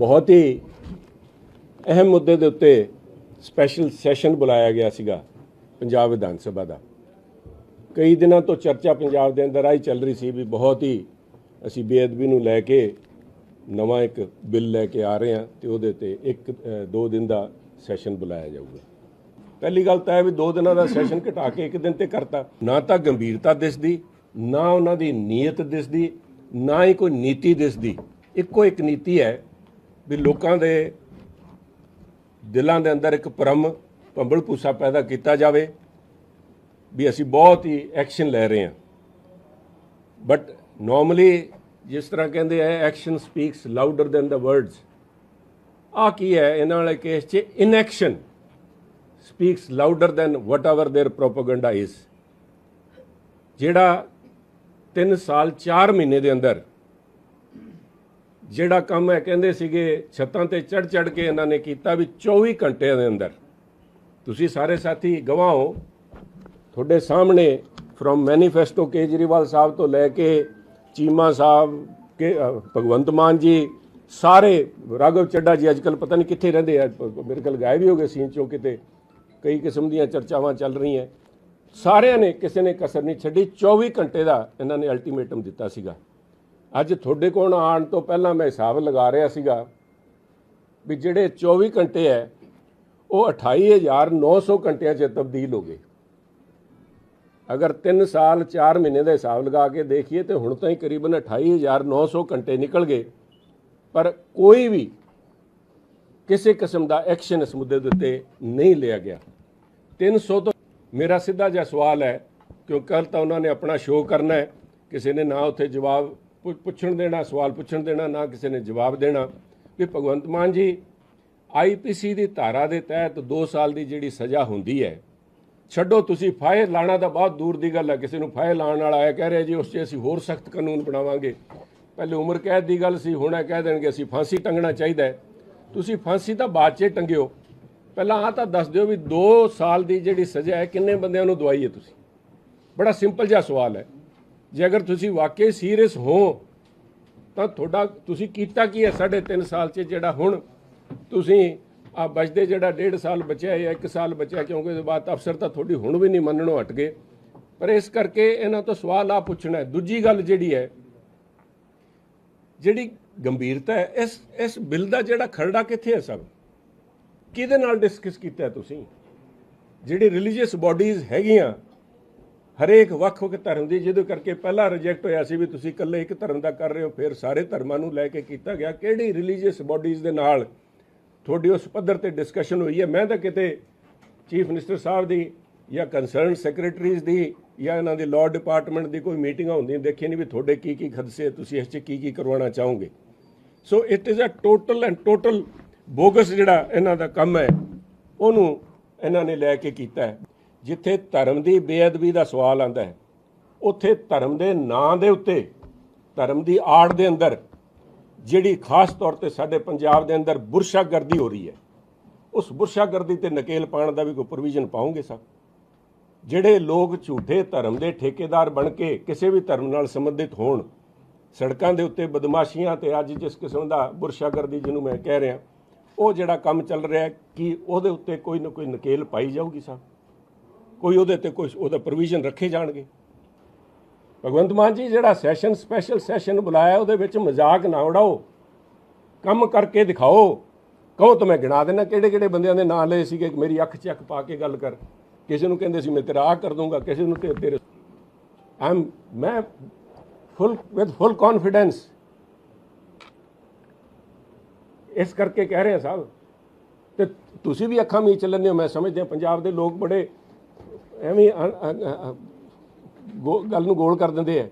ਬਹੁਤ ਹੀ ਅਹਿਮ ਮੁੱਦੇ ਦੇ ਉੱਤੇ ਸਪੈਸ਼ਲ ਸੈਸ਼ਨ ਬੁਲਾਇਆ ਗਿਆ ਸੀਗਾ ਪੰਜਾਬ ਵਿਧਾਨ ਸਭਾ ਦਾ। ਕਈ ਦਿਨਾਂ ਤੋਂ ਚਰਚਾ ਪੰਜਾਬ ਦੇ ਅੰਦਰ ਆਈ ਚੱਲ ਰਹੀ ਸੀ ਵੀ ਬਹੁਤ ਹੀ ਅਸੀਂ ਬੇਅਦਬੀ ਨੂੰ ਲੈ ਕੇ ਨਵਾਂ ਇੱਕ ਬਿੱਲ ਲੈ ਕੇ ਆ ਰਹੇ ਹਾਂ ਤੇ ਉਹਦੇ ਤੇ ਇੱਕ ਦੋ ਦਿਨ ਦਾ ਸੈਸ਼ਨ ਬੁਲਾਇਆ ਜਾਊਗਾ। ਪਹਿਲੀ ਗੱਲ ਤਾਂ ਇਹ ਵੀ ਦੋ ਦਿਨਾਂ ਦਾ ਸੈਸ਼ਨ ਘਟਾ ਕੇ ਇੱਕ ਦਿਨ ਤੇ ਕਰਤਾ। ਨਾ ਤਾਂ ਗੰਭੀਰਤਾ ਦਿਸਦੀ, ਨਾ ਉਹਨਾਂ ਦੀ ਨੀਅਤ ਦਿਸਦੀ, ਨਾ ਹੀ ਕੋਈ ਨੀਤੀ ਦਿਸਦੀ। ਇੱਕੋ ਇੱਕ ਨੀਤੀ ਹੈ ਵੀ ਲੋਕਾਂ ਦੇ ਦਿਲਾਂ ਦੇ ਅੰਦਰ ਇੱਕ ਭਰਮ ਭੰਬਲ ਭੂਸਾ ਪੈਦਾ ਕੀਤਾ ਜਾਵੇ ਵੀ ਅਸੀਂ ਬਹੁਤ ਹੀ ਐਕਸ਼ਨ ਲੈ ਰਹੇ ਹਾਂ ਬਟ ਨਾਰਮਲੀ ਜਿਸ ਤਰ੍ਹਾਂ ਕਹਿੰਦੇ ਆ action speaks louder than the words ਆ ਕੀ ਹੈ ਇਹਨਾਂ ਵਾਲੇ ਕੇਸ 'ਚ inaction speaks louder than whatever their propaganda is ਜਿਹੜਾ 3 ਸਾਲ 4 ਮਹੀਨੇ ਦੇ ਅੰਦਰ ਜਿਹੜਾ ਕੰਮ ਹੈ, ਕਹਿੰਦੇ ਸੀਗੇ, ਛੱਤਾਂ ਤੇ ਚੜ ਚੜ ਕੇ ਇਹਨਾਂ ਨੇ ਕੀਤਾ ਵੀ 24 ਘੰਟਿਆਂ ਦੇ ਅੰਦਰ। ਤੁਸੀਂ ਸਾਰੇ ਸਾਥੀ ਗਵਾਹ ਹੋ ਤੁਹਾਡੇ ਸਾਹਮਣੇ ਫਰੋਮ ਮੈਨੀਫੈਸਟੋ ਕੇਜਰੀਵਾਲ ਸਾਹਿਬ ਤੋਂ ਲੈ ਕੇ ਚੀਮਾ ਸਾਹਿਬ, ਕੇ ਭਗਵੰਤ ਮਾਨ ਜੀ, ਸਾਰੇ ਰਾਘਵ ਚੱਡਾ ਜੀ ਅੱਜਕੱਲ ਪਤਾ ਨਹੀਂ ਕਿੱਥੇ ਰਹਿੰਦੇ ਆ ਮੇਰੇ ਕੋਲ ਗਾਇਬ ਹੀ ਹੋ ਗਏ ਸੀਨ ਚੋਂ ਕਿਤੇ ਕਈ ਕਿਸਮ ਦੀਆਂ ਚਰਚਾਵਾਂ ਚੱਲ ਰਹੀਆਂ। ਸਾਰਿਆਂ ਨੇ ਕਿਸੇ ਨੇ ਕਸਰ ਨਹੀਂ ਛੱਡੀ 24 ਘੰਟੇ ਦਾ ਇਹਨਾਂ ਨੇ ਅਲਟੀਮੇਟਮ ਦਿੱਤਾ ਸੀਗਾ। ਅੱਜ ਤੁਹਾਡੇ ਕੋਲ ਆਉਣ ਤੋਂ ਪਹਿਲਾਂ ਮੈਂ ਹਿਸਾਬ ਲਗਾ ਰਿਹਾ ਸੀਗਾ ਵੀ ਜਿਹੜੇ 24 ਘੰਟੇ ਹੈ, ਉਹ 28900 ਘੰਟਿਆਂ 'ਚ ਤਬਦੀਲ ਹੋ ਗਏ। ਅਗਰ 3 ਸਾਲ 4 ਮਹੀਨੇ ਦਾ ਹਿਸਾਬ ਲਗਾ ਕੇ ਦੇਖੀਏ ਤੇ ਹੁਣ ਤਾਂ ਹੀ ਕਰੀਬਨ 28900 ਘੰਟੇ ਨਿਕਲ ਗਏ। ਪਰ ਕੋਈ ਵੀ ਕਿਸੇ ਕਿਸਮ ਦਾ ਐਕਸ਼ਨ ਇਸ ਮੁੱਦੇ ਦੇ ਉੱਤੇ ਨਹੀਂ ਲਿਆ ਗਿਆ। 300 ਤੋਂ ਮੇਰਾ ਸਿੱਧਾ ਜਿਹਾ ਸਵਾਲ ਹੈ ਕਿਉਂਕਿ ਕੱਲ ਤਾਂ ਉਹਨਾਂ ਨੇ ਆਪਣਾ ਸ਼ੋਅ ਕਰਨਾ ਹੈ, ਕਿਸੇ ਨੇ ਨਾ ਉੱਥੇ ਜਵਾਬ ਪੁੱਛਣ ਦੇਣਾ, ਸਵਾਲ ਪੁੱਛਣ ਦੇਣਾ, ਨਾ ਕਿਸੇ ਨੇ ਜਵਾਬ ਦੇਣਾ। ਵੀ ਭਗਵੰਤ ਮਾਨ ਜੀ ਆਈਪੀਸੀ ਦੀ ਧਾਰਾ ਦੇ ਤਹਿਤ 2 ਸਾਲ ਦੀ ਜਿਹੜੀ ਸਜ਼ਾ ਹੁੰਦੀ ਹੈ, ਛੱਡੋ ਤੁਸੀਂ, ਫਾਇਰ ਲਾਣਾ ਤਾਂ ਬਹੁਤ ਦੂਰ ਦੀ ਗੱਲ ਹੈ, ਕਿਸੇ ਨੂੰ ਫਾਇਰ ਲਾਣ ਵਾਲਾ ਆਇਆ, ਕਹਿ ਰਿਹਾ ਜੀ, ਉਸ 'ਚ ਅਸੀਂ ਹੋਰ ਸਖਤ ਕਾਨੂੰਨ ਬਣਾਵਾਂਗੇ। ਪਹਿਲੇ ਉਮਰ ਕੈਦ ਦੀ ਗੱਲ ਸੀ, ਹੁਣ ਇਹ ਕਹਿ ਦੇਣਗੇ, ਅਸੀਂ ਫਾਂਸੀ ਟੰਗਣਾ ਚਾਹੀਦਾ ਹੈ। ਤੁਸੀਂ ਫਾਂਸੀ ਤਾਂ ਬਾਅਦ 'ਚ ਟੰਗਿਓ। ਪਹਿਲਾਂ ਆ ਤਾਂ ਦੱਸ ਦਿਓ ਵੀ 2 ਸਾਲ ਦੀ ਜਿਹੜੀ ਸਜ਼ਾ ਹੈ, ਕਿੰਨੇ ਬੰਦਿਆਂ ਨੂੰ ਦਵਾਈ ਹੈ ਤੁਸੀਂ? ਬੜਾ ਸਿੰਪਲ ਜਿਹਾ ਸਵਾਲ ਹੈ। ਜੇ ਅਗਰ ਤੁਸੀਂ ਵਾਕਈ ਸੀਰੀਅਸ ਹੋ, ਤਾਂ ਤੁਹਾਡਾ ਤੁਸੀਂ ਕੀਤਾ ਕੀ ਹੈ? ਸਾਢੇ ਤਿੰਨ ਸਾਲ 'ਚ ਜਿਹੜਾ ਹੁਣ ਤੁਸੀਂ ਆ ਬਚਦੇ ਜਿਹੜਾ ਡੇਢ ਸਾਲ ਬਚਿਆ ਜਾਂ 1 ਸਾਲ ਬਚਿਆ, ਕਿਉਂਕਿ ਉਹਦੇ ਬਾਅਦ ਅਫਸਰ ਤਾਂ ਤੁਹਾਡੀ ਹੁਣ ਵੀ ਨਹੀਂ ਮੰਨਣੋਂ ਹਟ ਗਏ। ਪਰ ਇਸ ਕਰਕੇ ਇਹਨਾਂ ਤੋਂ ਸਵਾਲ ਆ ਪੁੱਛਣਾ ਦੂਜੀ ਗੱਲ ਜਿਹੜੀ ਹੈ, ਜਿਹੜੀ ਗੰਭੀਰਤਾ ਹੈ, ਇਸ ਇਸ ਬਿੱਲ ਦਾ ਜਿਹੜਾ ਖਰੜਾ ਕਿੱਥੇ ਹੈ ਸਭ ਕਿਹਦੇ ਨਾਲ ਡਿਸਕਸ ਕੀਤਾ ਤੁਸੀਂ? ਜਿਹੜੀ ਰਿਲੀਜੀਅਸ ਬਾਡੀਜ਼ ਹੈਗੀਆਂ ਹਰੇਕ ਵੱਖ-ਵੱਖ ਧਰਮ ਦੀ, ਜਿਹਦੇ ਕਰਕੇ ਪਹਿਲਾ ਰਿਜੈਕਟ ਹੋਇਆ ਸੀ ਵੀ ਤੁਸੀਂ ਇਕੱਲੇ ਇੱਕ ਧਰਮ ਦਾ ਕਰ ਰਹੇ ਹੋ, ਫਿਰ ਸਾਰੇ ਧਰਮਾਂ ਨੂੰ ਲੈ ਕੇ ਕੀਤਾ ਗਿਆ। ਕਿਹੜੀ ਰਿਲੀਜੀਅਸ ਬਾਡੀਜ਼ ਦੇ ਨਾਲ ਤੁਹਾਡੀ ਉਸ ਪੱਧਰ ਤੇ ਡਿਸਕਸ਼ਨ ਹੋਈ ਹੈ? ਮੈਂ ਤਾਂ ਕਿਤੇ ਚੀਫ ਮਿਨਿਸਟਰ ਸਾਹਿਬ ਦੀ ਜਾਂ ਕੰਸਰਨ ਸੈਕਟਰੀਜ਼ ਦੀ ਜਾਂ ਇਹਨਾਂ ਦੇ ਲਾਅ ਡਿਪਾਰਟਮੈਂਟ ਦੀ ਕੋਈ ਮੀਟਿੰਗਾਂ ਹੁੰਦੀਆਂ ਦੇਖੀ ਨਹੀਂ ਵੀ ਤੁਹਾਡੇ ਕੀ ਕੀ ਖਦਸੇ, ਤੁਸੀਂ ਇਸ 'ਚ ਕੀ ਕੀ ਕਰਵਾਉਣਾ ਚਾਹੋਗੇ? So it is a total and total bogus ਜਿਹੜਾ ਇਹਨਾਂ ਦਾ ਕੰਮ ਹੈ, ਉਹਨੂੰ ਇਹਨਾਂ ਨੇ ਲੈ ਕੇ ਕੀਤਾ ਹੈ। ਜਿੱਥੇ ਧਰਮ ਦੀ ਬੇਅਦਬੀ ਦਾ ਸਵਾਲ ਆਂਦਾ ਹੈ, ਉੱਥੇ ਧਰਮ ਦੇ ਨਾਂ ਦੇ ਉੱਤੇ, ਧਰਮ ਦੀ ਆੜ ਦੇ ਅੰਦਰ, ਜਿਹੜੀ ਖਾਸ ਤੌਰ ਤੇ ਸਾਡੇ ਪੰਜਾਬ ਦੇ ਅੰਦਰ ਬੁਰਸ਼ਾਗਰਦੀ ਹੋ ਰਹੀ ਹੈ, ਉਸ ਬੁਰਸ਼ਾਗਰਦੀ ਤੇ ਨਕੇਲ ਪਾਉਣ ਦਾ ਵੀ ਕੋਈ ਪ੍ਰੋਵੀਜ਼ਨ ਪਾਉਂਗੇ ਸਭ ਜਿਹੜੇ ਲੋਕ ਝੂਠੇ ਧਰਮ ਦੇ ਠੇਕੇਦਾਰ ਬਣ ਕੇ ਕਿਸੇ ਵੀ ਧਰਮ ਨਾਲ ਸੰਬੰਧਿਤ ਹੋਣ, ਸੜਕਾਂ ਦੇ ਉੱਤੇ ਬਦਮਾਸ਼ੀਆਂ ਤੇ ਅੱਜ ਜਿਸ ਕਿਸਮ ਦਾ ਬੁਰਸ਼ਾਗਰਦੀ ਜਿਹਨੂੰ ਮੈਂ ਕਹਿ ਰਿਹਾ, ਉਹ ਜਿਹੜਾ ਕੰਮ ਚੱਲ ਰਿਹਾ ਕਿ ਉਹਦੇ ਉੱਤੇ ਕੋਈ ਨਾ ਕੋਈ ਨਕੇਲ ਪਾਈ ਜਾਊਗੀ ਸਭ ਕੋਈ ਉਹਦੇ ਤੇ ਕੋਈ ਉਹਦਾ ਪ੍ਰੋਵੀਜ਼ਨ ਰੱਖੇ ਜਾਣਗੇ। ਭਗਵੰਤ ਮਾਨ ਜੀ ਜਿਹੜਾ ਸੈਸ਼ਨ ਸਪੈਸ਼ਲ ਸੈਸ਼ਨ ਬੁਲਾਇਆ, ਉਹਦੇ ਵਿੱਚ ਮਜ਼ਾਕ ਨਾ ਉਡਾਓ। ਕੰਮ ਕਰਕੇ ਦਿਖਾਓ। ਕਹੋ ਤਾਂ ਮੈਂ ਗਿਣਾ ਦੇਣਾ ਕਿਹੜੇ ਕਿਹੜੇ ਬੰਦਿਆਂ ਦੇ ਨਾਂ ਲਏ ਸੀਗੇ, ਮੇਰੀ ਅੱਖ 'ਚ ਅੱਖ ਪਾ ਕੇ ਗੱਲ ਕਰ। ਕਿਸੇ ਨੂੰ ਕਹਿੰਦੇ ਸੀ, ਮੈਂ ਤੇਰਾ ਆਹ ਕਰ ਦੂੰਗਾ ਕਿਸੇ ਨੂੰ ਤੇ ਤੇਰੇ ਆਮ ਮੈਂ ਫੁੱਲ ਵਿਦ ਫੁੱਲ ਕੌਨਫੀਡੈਂਸ ਇਸ ਕਰਕੇ ਕਹਿ ਰਹੇ ਹਾਂ ਸਾਹਿਬ, ਤੇ ਤੁਸੀਂ ਵੀ ਅੱਖਾਂ ਮੀਚ ਲੈਂਦੇ ਹੋ। ਮੈਂ ਸਮਝਦੇ, ਪੰਜਾਬ ਦੇ ਲੋਕ ਬੜੇ ਐਵੇਂ ਗੋ- ਗੱਲ ਨੂੰ ਗੋਲ ਕਰ ਦਿੰਦੇ ਆ।